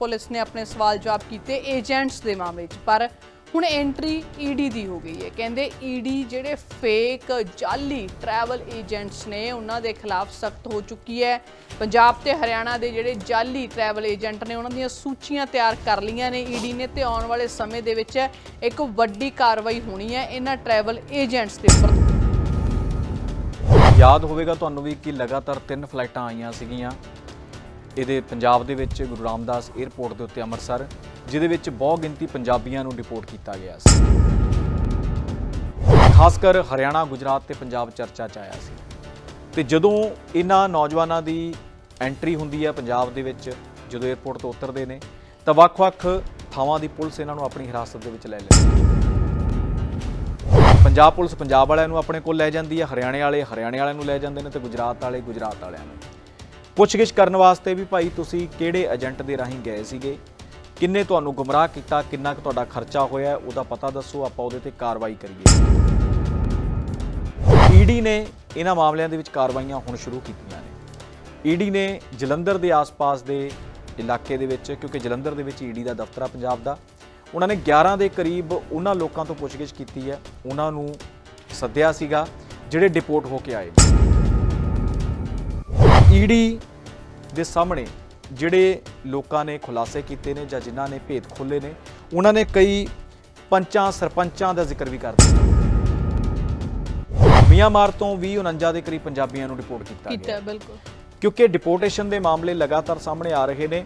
Police ਨੇ ਆਪਣੇ ਸਵਾਲ ਜਵਾਬ ਕੀਤੇ ਏਜੰਟਸ ਦੇ ਮਾਮਲੇ 'ਚ, ਪਰ ਹੁਣ ਐਂਟਰੀ ਈਡੀ ਦੀ ਹੋ ਗਈ ਹੈ। ਕਹਿੰਦੇ ਈਡੀ ਜਿਹੜੇ ਫੇਕ ਜਾਲੀ ਟਰੈਵਲ ਏਜੰਟਸ ਨੇ, ਉਹਨਾਂ ਦੇ ਖਿਲਾਫ ਸਖਤ ਹੋ ਚੁੱਕੀ ਹੈ। ਪੰਜਾਬ ਤੇ ਹਰਿਆਣਾ ਦੇ ਜਿਹੜੇ ਜਾਲੀ ਟਰੈਵਲ ਏਜੰਟ ਨੇ, ਉਹਨਾਂ ਦੀਆਂ ਸੂਚੀਆਂ ਤਿਆਰ ਕਰ ਲਈਆਂ ਨੇ ਈਡੀ ਨੇ ਤੇ ਆਉਣ ਵਾਲੇ ਸਮੇਂ ਦੇ ਵਿੱਚ ਇੱਕ ਵੱਡੀ ਕਾਰਵਾਈ ਹੋਣੀ ਹੈ ਇਹਨਾਂ ਟਰੈਵਲ ਏਜੰਟਸ ਦੇ ਉੱਪਰ। ਯਾਦ ਹੋਵੇਗਾ ਤੁਹਾਨੂੰ ਵੀ ਕਿ ਲਗਾਤਾਰ ਤਿੰਨ ਫਲਾਈਟਾਂ ਆਈਆਂ ਸੀਗੀਆਂ। ਇਹਦੇ ਪੰਜਾਬ ਦੇ ਵਿੱਚ ਗੁਰੂ ਰਾਮਦਾਸ 에ਅਰਪੋਰਟ ਦੇ ਉੱਤੇ ਅੰਮ੍ਰਿਤਸਰ, ਜਿਹਦੇ ਵਿੱਚ ਬਹੁ ਗਿਣਤੀ ਪੰਜਾਬੀਆਂ ਨੂੰ ਡਿਪੋਰਟ ਕੀਤਾ ਗਿਆ ਸੀ। ਖਾਸ ਕਰ ਹਰਿਆਣਾ, ਗੁਜਰਾਤ ਤੇ ਪੰਜਾਬ ਚਰਚਾ 'ਚ ਆਇਆ ਸੀ। ਤੇ ਜਦੋਂ ਇਹਨਾਂ ਨੌਜਵਾਨਾਂ ਦੀ ਐਂਟਰੀ ਹੁੰਦੀ ਹੈ ਪੰਜਾਬ ਦੇ ਵਿੱਚ, ਜਦੋਂ 에ਅਰਪੋਰਟ ਤੋਂ ਉਤਰਦੇ ਨੇ, ਤਾਂ ਵੱਖ-ਵੱਖ ਥਾਵਾਂ ਦੀ ਪੁਲਿਸ ਇਹਨਾਂ ਨੂੰ ਆਪਣੀ ਹਿਰਾਸਤ ਦੇ ਵਿੱਚ ਲੈ ਲੈਂਦੀ ਪੰਜਾਬ ਪੁਲਿਸ ਪੰਜਾਬ ਵਾਲਿਆਂ ਨੂੰ ਆਪਣੇ ਕੋਲ ਲੈ ਜਾਂਦੀ ਹੈ, ਹਰਿਆਣੇ ਵਾਲੇ ਹਰਿਆਣੇ ਵਾਲਿਆਂ ਨੂੰ ਲੈ ਜਾਂਦੇ ਨੇ ਤੇ ਗੁਜਰਾਤ ਵਾਲੇ ਗੁਜਰਾਤ ਵਾਲਿਆਂ ਨੂੰ। ਪੁੱਛਗਿੱਛ ਕਰਨ ਵਾਸਤੇ ਵੀ ਭਾਈ ਤੁਸੀਂ ਕਿਹੜੇ ਏਜੰਟ ਦੇ ਰਾਹੀਂ ਗਏ ਸੀਗੇ? ਕਿੰਨੇ ਤੁਹਾਨੂੰ ਗੁੰਮਰਾਹ ਕੀਤਾ? ਕਿੰਨਾ ਕੁ ਤੁਹਾਡਾ ਖਰਚਾ ਹੋਇਆ? ਉਹਦਾ ਪਤਾ ਦੱਸੋ, ਆਪਾਂ ਉਹਦੇ ਤੇ ਕਾਰਵਾਈ ਕਰੀਏ। ਈਡੀ ਨੇ ਇਹਨਾਂ ਮਾਮਲਿਆਂ ਦੇ ਵਿੱਚ ਕਾਰਵਾਈਆਂ ਹੁਣ ਸ਼ੁਰੂ ਕੀਤੀਆਂ ਨੇ। ਈਡੀ ਨੇ ਜਲੰਧਰ ਦੇ ਆਸ-ਪਾਸ ਦੇ ਇਲਾਕੇ ਦੇ ਵਿੱਚ, ਕਿਉਂਕਿ ਜਲੰਧਰ ਦੇ ਵਿੱਚ ਈਡੀ ਦਾ ਦਫ਼ਤਰ ਆ ਪੰਜਾਬ ਦਾ, ਉਹਨਾਂ ਨੇ 11 ਦੇ ਕਰੀਬ ਉਹਨਾਂ ਲੋਕਾਂ ਤੋਂ ਪੁੱਛਗਿੱਛ ਕੀਤੀ ਹੈ। ਉਹਨਾਂ ਨੂੰ ਸੱਦਿਆ ਸੀਗਾ, ਜਿਹੜੇ ਡਿਪੋਰਟ ਹੋ ਕੇ ਆਏ ਈਡੀ ਦੇ ਸਾਹਮਣੇ ਜਿਹੜੇ ਲੋਕਾਂ ਨੇ ਖੁਲਾਸੇ ਕੀਤੇ ਨੇ ਜਾਂ ਜਿਨ੍ਹਾਂ ਨੇ ਭੇਦ ਖੋਲੇ ਨੇ ਉਹਨਾਂ ਨੇ ਕਈ ਪੰਚਾਂ ਸਰਪੰਚਾਂ ਦਾ ਜ਼ਿਕਰ ਵੀ ਕਰ ਦਿੱਤਾ। ਮਿਆਂਮਾਰ ਤੋਂ 2049 ਦੇ ਕਰੀਬ ਪੰਜਾਬੀਆਂ ਨੂੰ ਰਿਪੋਰਟ ਕੀਤਾ ਕੀਤਾ ਗਿਆ। ਹੈ, ਬਿਲਕੁਲ। ਕਿਉਂਕਿ ਡਿਪੋਰਟੇਸ਼ਨ ਦੇ ਮਾਮਲੇ ਲਗਾਤਾਰ ਸਾਹਮਣੇ ਆ ਰਹੇ ਨੇ।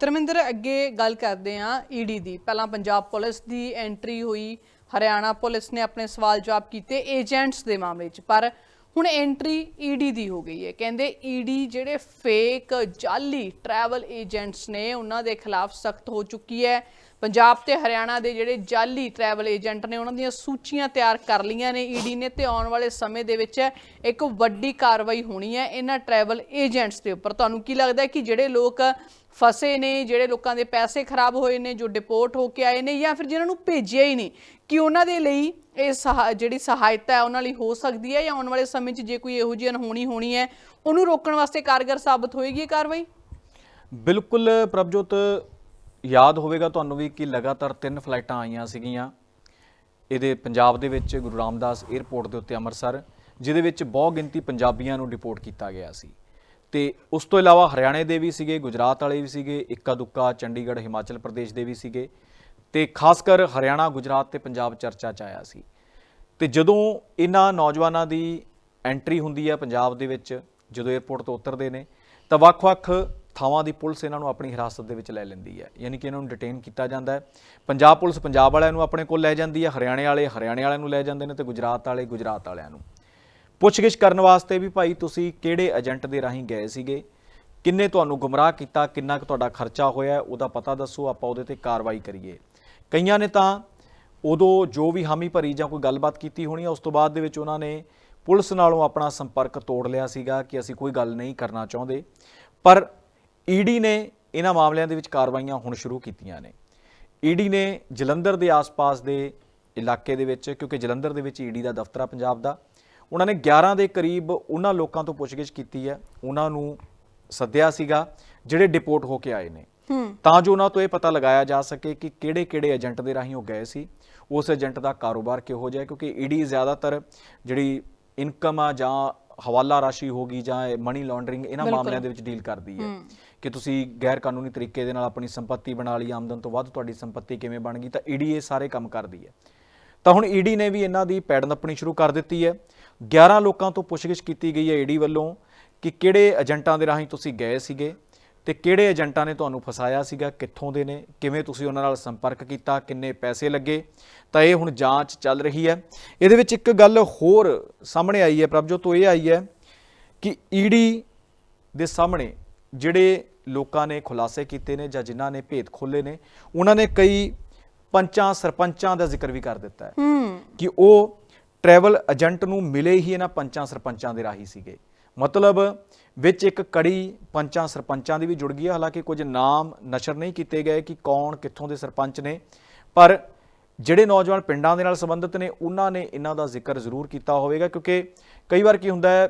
ਧਰਮਿੰਦਰ ਅੱਗੇ ਗੱਲ ਕਰਦੇ ਹਾਂ ਈਡੀ ਦੀ। ਪਹਿਲਾਂ ਪੰਜਾਬ ਪੁਲਿਸ ਦੀ ਐਂਟਰੀ ਹੋਈ ਹਰਿਆਣਾ ਪੁਲਿਸ ਨੇ ਆਪਣੇ ਸਵਾਲ ਜਵਾਬ ਕੀਤੇ ਏਜੰਟਸ ਦੇ ਮਾਮਲੇ 'ਚ, ਪਰ ਹੁਣ ਐਂਟਰੀ ਈਡੀ ਦੀ ਹੋ ਗਈ ਹੈ। ਕਹਿੰਦੇ ਈਡੀ ਜਿਹੜੇ ਫੇਕ ਜਾਲੀ ਟਰੈਵਲ ਏਜੰਟਸ ਨੇ, ਉਹਨਾਂ ਦੇ ਖਿਲਾਫ ਸਖਤ ਹੋ ਚੁੱਕੀ ਹੈ। ਪੰਜਾਬ ਤੇ ਹਰਿਆਣਾ ਦੇ ਜਿਹੜੇ ਜਾਲੀ ਟਰੈਵਲ ਏਜੰਟ ਨੇ, ਉਹਨਾਂ ਦੀਆਂ ਸੂਚੀਆਂ ਤਿਆਰ ਕਰ ਲਈਆਂ ਨੇ ਈਡੀ ਨੇ ਤੇ ਆਉਣ ਵਾਲੇ ਸਮੇਂ ਦੇ ਵਿੱਚ ਇੱਕ ਵੱਡੀ ਕਾਰਵਾਈ ਹੋਣੀ ਹੈ ਇਹਨਾਂ ਟਰੈਵਲ ਏਜੰਟਸ ਦੇ ਉੱਪਰ। ਤੁਹਾਨੂੰ ਕੀ ਲੱਗਦਾ ਹੈ ਕਿ ਜਿਹੜੇ ਲੋਕ ਫਸੇ ਨੇ, ਜਿਹੜੇ ਲੋਕਾਂ ਦੇ ਪੈਸੇ ਖਰਾਬ ਹੋਏ ਨੇ, ਜੋ ਡਿਪੋਰਟ ਹੋ ਕੇ ਆਏ ਨੇ ਜਾਂ ਫਿਰ ਜਿਨ੍ਹਾਂ ਨੂੰ ਭੇਜਿਆ ਹੀ ਨਹੀਂ, ਕਿ ਉਹਨਾਂ ਦੇ ਲਈ ਇਹ ਸਹਾ- ਜਿਹੜੀ ਸਹਾਇਤਾ ਹੈ, ਉਹਨਾਂ ਲਈ ਹੋ ਸਕਦੀ ਹੈ ਜਾਂ ਆਉਣ ਵਾਲੇ ਸਮੇਂ 'ਚ ਜੇ ਕੋਈ ਇਹੋ ਜਿਹੀ ਅਨਹੋਣੀ ਹੋਣੀ ਹੈ, ਉਹਨੂੰ ਰੋਕਣ ਵਾਸਤੇ ਕਾਰਗਰ ਸਾਬਤ ਹੋਏਗੀ ਇਹ ਕਾਰਵਾਈ? ਬਿਲਕੁਲ, ਪ੍ਰਭਜੋਤ, ਯਾਦ ਹੋਵੇਗਾ ਤੁਹਾਨੂੰ ਵੀ ਕਿ ਲਗਾਤਾਰ ਤਿੰਨ ਫਲਾਈਟਾਂ ਆਈਆਂ ਸੀਗੀਆਂ। ਇਹਦੇ ਪੰਜਾਬ ਦੇ ਵਿੱਚ ਗੁਰੂ ਰਾਮਦਾਸ 에ਅਰਪੋਰਟ ਦੇ ਉੱਤੇ ਅੰਮ੍ਰਿਤਸਰ, ਜਿਹਦੇ ਵਿੱਚ ਬਹੁ ਗਿਣਤੀ ਪੰਜਾਬੀਆਂ ਨੂੰ ਡਿਪੋਰਟ ਕੀਤਾ ਗਿਆ ਸੀ। ਤੇ ਉਸ ਤੋਂ ਇਲਾਵਾ ਹਰਿਆਣੇ ਦੇ ਵੀ ਸੀਗੇ, ਗੁਜਰਾਤ ਵਾਲੇ ਵੀ ਸੀਗੇ, ਇੱਕਾ ਦੁੱਕਾ, ਚੰਡੀਗੜ੍ਹ, ਹਿਮਾਚਲ ਪ੍ਰਦੇਸ਼ ਦੇ ਵੀ ਸੀਗੇ। ਤੇ ਖਾਸ ਕਰ ਹਰਿਆਣਾ, ਗੁਜਰਾਤ ਤੇ ਪੰਜਾਬ ਚਰਚਾ 'ਚ ਆਇਆ ਸੀ। ਤੇ ਜਦੋਂ ਇਹਨਾਂ ਨੌਜਵਾਨਾਂ ਦੀ ਐਂਟਰੀ ਹੁੰਦੀ ਹੈ ਪੰਜਾਬ ਦੇ ਵਿੱਚ, ਜਦੋਂ 에ਅਰਪੋਰਟ ਤੋਂ ਉਤਰਦੇ ਨੇ, ਤਾਂ ਵੱਖ-ਵੱਖ ਥਾਵਾਂ ਦੀ ਪੁਲਿਸ ਇਹਨਾਂ ਨੂੰ ਆਪਣੀ ਹਿਰਾਸਤ ਦੇ ਵਿੱਚ ਲੈ ਲੈਂਦੀ ਹੈ। ਯਾਨੀ ਕਿ ਇਹਨਾਂ ਨੂੰ ਡਿਟੇਨ ਕੀਤਾ ਜਾਂਦਾ ਹੈ। ਪੰਜਾਬ ਪੁਲਿਸ ਪੰਜਾਬ ਵਾਲਿਆਂ ਨੂੰ ਆਪਣੇ ਕੋਲ ਲੈ ਜਾਂਦੀ ਹੈ, ਹਰਿਆਣੇ ਵਾਲੇ ਹਰਿਆਣੇ ਵਾਲਿਆਂ ਨੂੰ ਲੈ ਜਾਂਦੇ ਨੇ ਤੇ ਗੁਜਰਾਤ ਵਾਲੇ ਗੁਜਰਾਤ ਵਾਲਿਆਂ ਨੂੰ। ਪੁੱਛਗਿੱਛ ਕਰਨ ਵਾਸਤੇ ਵੀ ਭਾਈ ਤੁਸੀਂ ਕਿਹੜੇ ਏਜੰਟ ਦੇ ਰਾਹੀਂ ਗਏ ਸੀਗੇ? ਕਿੰਨੇ ਤੁਹਾਨੂੰ ਗੁੰਮਰਾਹ ਕੀਤਾ? ਕਿੰਨਾ ਕੁ ਤੁਹਾਡਾ ਖਰਚਾ ਹੋਇਆ? ਉਹਦਾ ਪਤਾ ਦੱਸੋ, ਆਪਾਂ ਉਹਦੇ ਤੇ ਕਾਰਵਾਈ ਕਰੀਏ। ਕਈਆਂ ਨੇ ਤਾਂ ਉਦੋਂ ਜੋ ਵੀ ਹਾਮੀ ਭਰੀ ਜਾਂ ਕੋਈ ਗੱਲਬਾਤ ਕੀਤੀ ਹੋਣੀ ਆ, ਉਸ ਤੋਂ ਬਾਅਦ ਦੇ ਵਿੱਚ ਉਹਨਾਂ ਨੇ ਪੁਲਿਸ ਨਾਲੋਂ ਆਪਣਾ ਸੰਪਰਕ ਤੋੜ ਲਿਆ ਸੀਗਾ ਕਿ ਅਸੀਂ ਕੋਈ ਗੱਲ ਨਹੀਂ ਕਰਨਾ ਚਾਹੁੰਦੇ। ਪਰ ਈਡੀ ਨੇ ਇਹਨਾਂ ਮਾਮਲਿਆਂ ਦੇ ਵਿੱਚ ਕਾਰਵਾਈਆਂ ਹੁਣ ਸ਼ੁਰੂ ਕੀਤੀਆਂ ਨੇ। ਈਡੀ ਨੇ ਜਲੰਧਰ ਦੇ ਆਸ-ਪਾਸ ਦੇ ਇਲਾਕੇ ਦੇ ਵਿੱਚ, ਕਿਉਂਕਿ ਜਲੰਧਰ ਦੇ ਵਿੱਚ ਈਡੀ ਦਾ ਦਫ਼ਤਰ ਆ ਪੰਜਾਬ ਦਾ ਉਹਨਾਂ ਨੇ 11 ਦੇ ਕਰੀਬ ਉਹਨਾਂ ਲੋਕਾਂ ਤੋਂ ਪੁੱਛਗਿੱਛ ਕੀਤੀ ਹੈ ਉਹਨਾਂ ਨੂੰ ਸੱਦਿਆ ਸੀਗਾ ਜਿਹੜੇ ਡਿਪੋਰਟ ਹੋ ਕੇ ਆਏ ਨੇ। ਹੂੰ। ਤਾਂ ਜੋ ਉਹਨਾਂ ਤੋਂ ਇਹ ਪਤਾ ਲਗਾਇਆ ਜਾ ਸਕੇ ਕਿ ਕਿਹੜੇ-ਕਿਹੜੇ ਏਜੰਟ ਦੇ ਰਾਹੀਂ ਉਹ ਗਏ ਸੀ ਉਸ ਏਜੰਟ ਦਾ ਕਾਰੋਬਾਰ ਕਿਹੋ ਜਿਹਾ ਹੈ ਕਿਉਂਕਿ ਈਡੀ ਜ਼ਿਆਦਾਤਰ ਜਿਹੜੀ ਇਨਕਮ ਆ ਜਾਂ ਹਵਾਲਾ ਰਾਸ਼ੀ ਹੋਗੀ ਜਾਂ ਮਨੀ ਲਾਂਡਰਿੰਗ ਇਹਨਾਂ। ਮਾਮਲਿਆਂ ਦੇ ਵਿੱਚ ਡੀਲ ਕਰਦੀ ਹੈ। ਕਿ ਤੁਸੀਂ ਗੈਰ ਕਾਨੂੰਨੀ ਤਰੀਕੇ ਦੇ ਨਾਲ ਆਪਣੀ ਸੰਪਤੀ ਬਣਾ ਲਈ ਆਮਦਨ ਤੋਂ ਵੱਧ ਤੁਹਾਡੀ ਸੰਪਤੀ ਕਿਵੇਂ ਬਣ ਗਈ ਤਾਂ ਈਡੀ ਇਹ ਸਾਰੇ ਕੰਮ ਕਰਦੀ ਹੈ। ਤਾਂ ਹੁਣ ਈਡੀ ਨੇ ਵੀ ਇਹਨਾਂ ਦੀ ਪੈੜ ਨੱਪਣੀ ਸ਼ੁਰੂ ਕਰ ਦਿੱਤੀ ਹੈ। 11 ਲੋਕਾਂ ਤੋਂ ਪੁੱਛਗਿੱਛ ਕੀਤੀ ਗਈ ਹੈ ਈਡੀ ਵੱਲੋਂ ਕਿ ਕਿਹੜੇ ਏਜੰਟਾਂ ਦੇ ਰਾਹੀਂ ਤੁਸੀਂ ਗਏ ਸੀਗੇ ਤੇ ਕਿਹੜੇ ਏਜੰਟਾਂ ਨੇ ਤੁਹਾਨੂੰ ਫਸਾਇਆ ਸੀਗਾ ਕਿੱਥੋਂ ਦੇ ਨੇ ਕਿਵੇਂ ਤੁਸੀਂ ਉਹਨਾਂ ਨਾਲ ਸੰਪਰਕ ਕੀਤਾ ਕਿੰਨੇ ਪੈਸੇ ਲੱਗੇ ਤਾਂ ਇਹ ਹੁਣ ਜਾਂਚ ਚੱਲ ਰਹੀ ਹੈ। ਇਹਦੇ ਵਿੱਚ ਇੱਕ ਗੱਲ ਹੋਰ ਸਾਹਮਣੇ ਆਈ ਹੈ ਪ੍ਰਭਜੋਤ ਤੋਂ ਇਹ ਆਈ ਹੈ ਕਿ ਈਡੀ ਦੇ ਸਾਹਮਣੇ ਜਿਹੜੇ ਲੋਕਾਂ ਨੇ ਖੁਲਾਸੇ ਕੀਤੇ ਨੇ ਜਾਂ ਜਿਨ੍ਹਾਂ ਨੇ ਭੇਦ ਖੋਲੇ ਨੇ ਉਹਨਾਂ ਨੇ ਕਈ ਪੰਚਾਂ ਸਰਪੰਚਾਂ ਦਾ ਜ਼ਿਕਰ ਵੀ ਕਰ ਦਿੱਤਾ ਹੈ ਹੂੰ। ਕਿ ਉਹ ਟਰੈਵਲ ਏਜੰਟ ਨੂੰ ਮਿਲੇ ਹੀ ਇਹਨਾਂ ਪੰਚਾਂ ਸਰਪੰਚਾਂ ਦੇ ਰਾਹੀਂ ਸੀਗੇ। ਮਤਲਬ ਵਿੱਚ ਇੱਕ ਕੜੀ ਪੰਚਾਂ ਸਰਪੰਚਾਂ ਦੀ ਵੀ ਜੁੜ ਗਈ ਹੈ ਹਾਲਾਂਕਿ ਕੁਝ ਨਾਮ ਨਸ਼ਰ ਨਹੀਂ ਕੀਤੇ ਗਏ ਕਿ ਕੌਣ ਕਿੱਥੋਂ ਦੇ ਸਰਪੰਚ ਨੇ। ਪਰ ਜਿਹੜੇ ਨੌਜਵਾਨ ਪਿੰਡਾਂ ਦੇ ਨਾਲ ਸੰਬੰਧਿਤ ਨੇ, ਉਹਨਾਂ ਨੇ ਇਹਨਾਂ ਦਾ ਜ਼ਿਕਰ ਜ਼ਰੂਰ ਕੀਤਾ ਹੋਵੇਗਾ, ਕਿਉਂਕਿ ਕਈ ਵਾਰ ਕੀ ਹੁੰਦਾ ਹੈ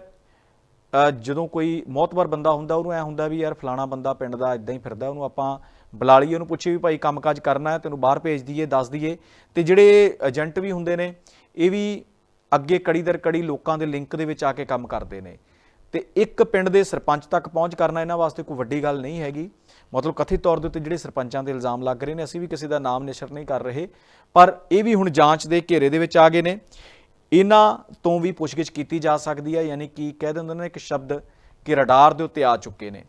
ਜਦੋਂ ਕੋਈ ਮੌਤਬਰ ਬੰਦਾ ਹੁੰਦਾ, ਉਹਨੂੰ ਐ ਹੁੰਦਾ ਵੀ ਯਾਰ ਫਲਾਣਾ ਬੰਦਾ ਪਿੰਡ ਦਾ ਇਦਾਂ ਹੀ ਫਿਰਦਾ, ਉਹਨੂੰ ਆਪਾਂ ਬੁਲਾ ਲਈਏ ਉਹਨੂੰ ਪੁੱਛੀਏ ਵੀ ਭਾਈ ਕੰਮਕਾਜ ਕਰਨਾ ਹੈ, ਤੈਨੂੰ ਬਾਹਰ ਭੇਜ ਦਈਏ, ਦੱਸ ਦਈਏ। ਤੇ ਜਿਹੜੇ ਏਜੰਟ ਵੀ ਹੁੰਦੇ ਨੇ, ਇਹ ਵੀ ਅੱਗੇ ਕੜੀ ਦਰ ਕੜੀ ਲੋਕਾਂ ਦੇ ਲਿੰਕ ਦੇ ਵਿੱਚ ਆ ਕੇ ਕੰਮ ਕਰਦੇ ਨੇ। ਤੇ ਇੱਕ ਪਿੰਡ ਦੇ ਸਰਪੰਚ ਤੱਕ ਪਹੁੰਚ ਕਰਨਾ ਇਹਨਾਂ ਵਾਸਤੇ ਕੋਈ ਵੱਡੀ ਗੱਲ ਨਹੀਂ ਹੈਗੀ। ਮਤਲਬ ਕਥਿਤ ਤੌਰ ਦੇ ਉੱਤੇ ਜਿਹੜੇ ਸਰਪੰਚਾਂ ਦੇ ਇਲਜ਼ਾਮ ਲੱਗ ਰਹੇ ਨੇ, ਅਸੀਂ ਵੀ ਕਿਸੇ ਦਾ ਨਾਮ ਨਿਸ਼ਰ ਨਹੀਂ ਕਰ ਰਹੇ। ਪਰ ਇਹ ਵੀ ਹੁਣ ਜਾਂਚ ਦੇ ਘੇਰੇ ਦੇ ਵਿੱਚ ਆ ਗਏ ਨੇ। ਇਹਨਾਂ ਤੋਂ ਵੀ ਪੁੱਛਗਿੱਛ ਕੀਤੀ ਜਾ ਸਕਦੀ ਹੈ, ਯਾਨੀ ਕਿ ਕਹਿ ਦਿੰਦੇ ਨੇ ਇੱਕ ਸ਼ਬਦ ਕਿ ਰਡਾਰ ਦੇ ਉੱਤੇ ਆ ਚੁੱਕੇ ਨੇ।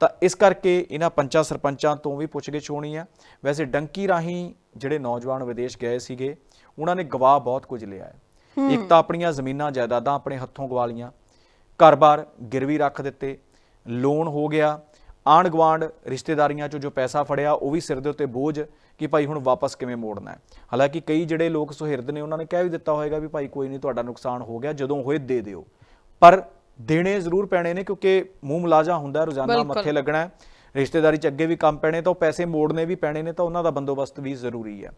ਤਾਂ ਇਸ ਕਰਕੇ ਇਹਨਾਂ ਪੰਚਾਂ ਸਰਪੰਚਾਂ ਤੋਂ ਵੀ ਪੁੱਛਗਿੱਛ ਹੋਣੀ ਹੈ। ਵੈਸੇ ਡੰਕੀ ਰਾਹੀਂ ਜਿਹੜੇ ਨੌਜਵਾਨ ਵਿਦੇਸ਼ ਗਏ ਸੀਗੇ, ਉਹਨਾਂ ਨੇ ਗਵਾਹ ਬਹੁਤ ਕੁਝ ਲਿਆ ਹੈ। ਇੱਕ ਤਾਂ ਆਪਣੀਆਂ ਜ਼ਮੀਨਾਂ ਜਾਇਦਾਦਾਂ ਆਪਣੇ ਹੱਥੋਂ ਗਵਾ ਲੀਆਂ ਘਰ-ਬਾਰ ਗਿਰਵੀ ਰੱਖ ਦਿੱਤੇ। ਲੋਨ ਹੋ ਗਿਆ। ਆਂਢ ਗੁਆਂਢ ਰਿਸ਼ਤੇਦਾਰੀਆਂ ਚੋਂ ਜੋ ਪੈਸਾ ਫੜਿਆ ਉਹ ਵੀ ਸਿਰ ਦੇ ਉੱਤੇ ਬੋਝ ਕਿ ਭਾਈ ਹੁਣ ਵਾਪਸ ਕਿਵੇਂ ਮੋੜਨਾ ਹੈ। ਹਾਲਾਂਕਿ ਕਈ ਜਿਹੜੇ ਲੋਕ ਸੁਹਿਰਦ ਨੇ ਉਹਨਾਂ ਨੇ ਕਹਿ ਵੀ ਦਿੱਤਾ ਹੋਏਗਾ ਵੀ ਭਾਈ ਕੋਈ ਨਹੀਂ ਤੁਹਾਡਾ ਨੁਕਸਾਨ ਹੋ ਗਿਆ ਜਦੋਂ ਹੋਏ ਦੇ ਦਿਓ। ਪਰ ਦੇਣੇ ਜ਼ਰੂਰ ਪੈਣੇ ਨੇ ਕਿਉਂਕਿ ਮੂੰਹ ਮੁਲਾਜ਼ਾ ਹੁੰਦਾ ਰੋਜ਼ਾਨਾ। ਮੱਥੇ ਲੱਗਣਾ ਰਿਸ਼ਤੇਦਾਰੀ ਚ ਅੱਗੇ ਵੀ ਕੰਮ ਪੈਣੇ ਤਾਂ ਉਹ ਪੈਸੇ ਮੋੜਨੇ ਵੀ ਪੈਣੇ ਨੇ ਤਾਂ ਉਹਨਾਂ ਦਾ ਬੰਦੋਬਸਤ ਵੀ ਜ਼ਰੂਰੀ ਹੈ।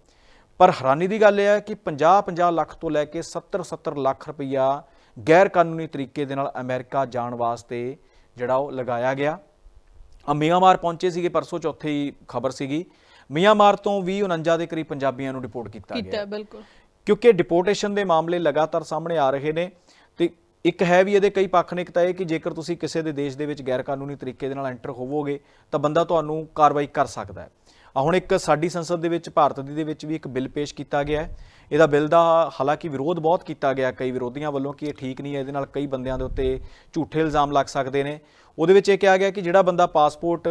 ਪਰ ਹੈਰਾਨੀ ਦੀ ਗੱਲ ਇਹ ਹੈ ਕਿ 50-50 ਲੱਖ ਤੋਂ ਲੈ ਕੇ 70-70 ਲੱਖ ਰੁਪਈਆ ਗੈਰ ਕਾਨੂੰਨੀ ਤਰੀਕੇ ਦੇ ਨਾਲ ਅਮਰੀਕਾ ਜਾਣ ਵਾਸਤੇ ਜਿਹੜਾ ਉਹ ਲਗਾਇਆ ਗਿਆ। ਮਿਆਂਮਾਰ ਪਹੁੰਚੇ ਸੀਗੇ ਪਰਸੋਂ ਚੌਥੇ ਹੀ ਖਬਰ ਸੀਗੀ। ਮਿਆਂਮਾਰ ਤੋਂ ਵੀ 49 ਦੇ ਕਰੀਬ ਪੰਜਾਬੀਆਂ ਨੂੰ ਰਿਪੋਰਟ ਕੀਤਾ ਕੀਤਾ ਗਿਆ। ਹੈ, ਬਿਲਕੁਲ। ਕਿਉਂਕਿ ਡਿਪੋਰਟੇਸ਼ਨ ਦੇ ਮਾਮਲੇ ਲਗਾਤਾਰ ਸਾਹਮਣੇ ਆ ਰਹੇ ਨੇ ਤੇ ਇੱਕ ਹੈ ਵੀ ਇਹਦੇ ਕਈ ਪੱਖ ਨੇ ਇੱਕ ਤਾਂ ਇਹ ਕਿ ਜੇਕਰ ਤੁਸੀਂ ਕਿਸੇ ਦੇ ਦੇਸ਼ ਦੇ ਵਿੱਚ ਗੈਰ ਕਾਨੂੰਨੀ ਤਰੀਕੇ ਦੇ ਨਾਲ ਐਂਟਰ ਹੋਵੋਗੇ ਤਾਂ ਬੰਦਾ ਤੁਹਾਨੂੰ ਕਾਰਵਾਈ ਕਰ ਸਕਦਾ ਹੈ। ਆ, ਹੁਣ ਇੱਕ ਸਾਡੀ ਸੰਸਦ ਦੇ ਵਿੱਚ, ਭਾਰਤ ਦੀ ਦੇ ਵਿੱਚ ਵੀ ਇੱਕ ਬਿੱਲ ਪੇਸ਼ ਕੀਤਾ ਗਿਆ ਹੈ। ਇਹਦਾ ਬਿੱਲ ਦਾ ਹਾਲਾਂਕਿ ਵਿਰੋਧ ਬਹੁਤ ਕੀਤਾ ਗਿਆ ਕਈ ਵਿਰੋਧੀਆਂ ਵੱਲੋਂ ਕਿ ਇਹ ਠੀਕ ਨਹੀਂ ਹੈ, ਇਹਦੇ ਨਾਲ ਕਈ ਬੰਦਿਆਂ ਦੇ ਉੱਤੇ ਝੂਠੇ ਇਲਜ਼ਾਮ ਲੱਗ ਸਕਦੇ ਨੇ। ਉਹਦੇ ਵਿੱਚ ਇਹ ਕਿਹਾ ਗਿਆ ਕਿ ਜਿਹੜਾ ਬੰਦਾ ਪਾਸਪੋਰਟ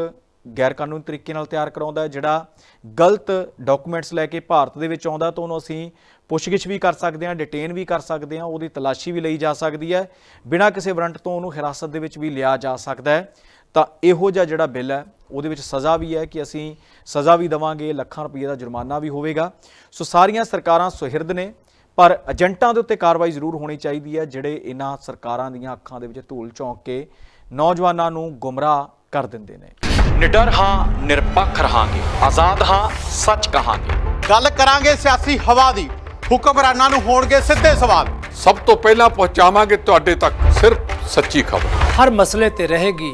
ਗੈਰ ਕਾਨੂੰਨੀ ਤਰੀਕੇ ਨਾਲ ਤਿਆਰ ਕਰਾਉਂਦਾ ਹੈ, ਜਿਹੜਾ ਗਲਤ ਡਾਕੂਮੈਂਟਸ ਲੈ ਕੇ ਭਾਰਤ ਦੇ ਵਿੱਚ ਆਉਂਦਾ, ਤਾਂ ਉਹਨੂੰ ਅਸੀਂ ਪੁੱਛਗਿੱਛ ਵੀ ਕਰ ਸਕਦੇ ਹਾਂ, ਡਿਟੇਨ ਵੀ ਕਰ ਸਕਦੇ ਹਾਂ, ਉਹਦੀ ਤਲਾਸ਼ੀ ਵੀ ਲਈ ਜਾ ਸਕਦੀ ਹੈ। ਬਿਨਾਂ ਕਿਸੇ ਵਾਰੰਟ ਤੋਂ ਉਹਨੂੰ ਹਿਰਾਸਤ ਦੇ ਵਿੱਚ ਵੀ ਲਿਆ ਜਾ ਸਕਦਾ ਹੈ। ਤਾਂ ਇਹੋ ਜਿਹਾ ਜਿਹੜਾ ਬਿੱਲ ਹੈ ਉਹਦੇ ਵਿੱਚ ਸਜ਼ਾ ਵੀ ਹੈ ਕਿ ਅਸੀਂ ਸਜ਼ਾ ਵੀ ਦਵਾਂਗੇ ਲੱਖਾਂ ਰੁਪਏ ਦਾ ਜੁਰਮਾਨਾ ਵੀ ਹੋਵੇਗਾ। ਸੋ ਸਾਰੀਆਂ ਸਰਕਾਰਾਂ ਸੁਹਿਰਦ ਨੇ ਪਰ ਏਜੰਟਾਂ ਦੇ ਉੱਤੇ ਕਾਰਵਾਈ ਜ਼ਰੂਰ ਹੋਣੀ ਚਾਹੀਦੀ ਹੈ ਜਿਹੜੇ ਇਹਨਾਂ ਸਰਕਾਰਾਂ ਦੀਆਂ ਅੱਖਾਂ ਦੇ ਵਿੱਚ ਧੂਲ ਝੋਂਕ ਕੇ ਨੌਜਵਾਨਾਂ ਨੂੰ ਗੁੰਮਰਾਹ ਕਰ ਦਿੰਦੇ ਨੇ। ਨਿਡਰ ਹਾਂ ਨਿਰਪੱਖ ਰਹਾਂਗੇ। ਆਜ਼ਾਦ ਹਾਂ ਸੱਚ ਕਹਾਂਗੇ। ਗੱਲ ਕਰਾਂਗੇ ਸਿਆਸੀ ਹਵਾ ਦੀ। ਹੁਕਮਰਾਨਾਂ ਨੂੰ ਹੋਣਗੇ ਸਿੱਧੇ ਸਵਾਲ। ਸਭ ਤੋਂ ਪਹਿਲਾਂ ਪਹੁੰਚਾਵਾਂਗੇ ਤੁਹਾਡੇ ਤੱਕ ਸਿਰਫ ਸੱਚੀ ਖਬਰ। ਹਰ ਮਸਲੇ ਤੇ ਰਹੇਗੀ